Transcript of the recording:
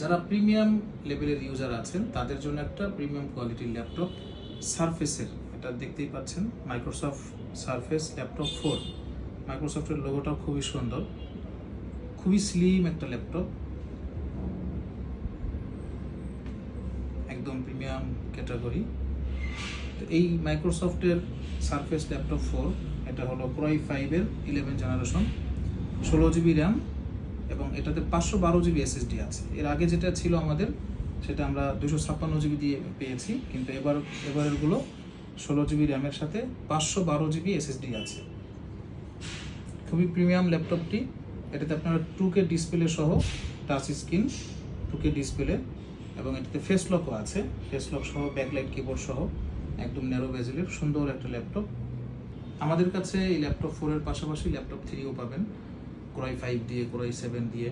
যারা প্রিমিয়াম লেভেলের ইউজার আছেন, তাদের জন্য একটা প্রিমিয়াম কোয়ালিটির ল্যাপটপ সারফেসের, এটা দেখতেই পাচ্ছেন মাইক্রোসফট সারফেস ল্যাপটপ ফোর। মাইক্রোসফটের লোগোটাও খুবই সুন্দর, খুবই স্লিম একটা ল্যাপটপ। একদম প্রিমিয়াম ক্যাটাগরি। তো এই মাইক্রোসফটের সারফেস ল্যাপটপ ফোর, এটা হলো ক্রয় ফাইভের ইলেভেন জেনারেশন ষোলো জিবি র্যাম এবং এটাতে পাঁচশো বারো জিবি এসএসডি আছে। এর আগে যেটা ছিল আমাদের, সেটা আমরা দুশো ছাপ্পান্ন জিবি দিয়ে পেয়েছি, কিন্তু এবার, এবারেরগুলো ষোলো জিবি র্যামের সাথে পাঁচশো বারো জিবি এসএসডি আছে। খুবই প্রিমিয়াম ল্যাপটপটি। এটাতে আপনারা টু কে ডিসপ্লে সহ touch screen two K display এবং এটাতে ফেস লকও আছে। ফেস লক সহ ব্যাকলাইট কিবোর্ড সহ, একদম ন্যারো বেজেলের সুন্দর একটা ল্যাপটপ। আমাদের কাছে এই ল্যাপটপ ফোরের পাশাপাশি ল্যাপটপ থ্রিও পাবেন। ক্রয় ফাইভ দিয়ে ক্রয় সেভেন দিয়ে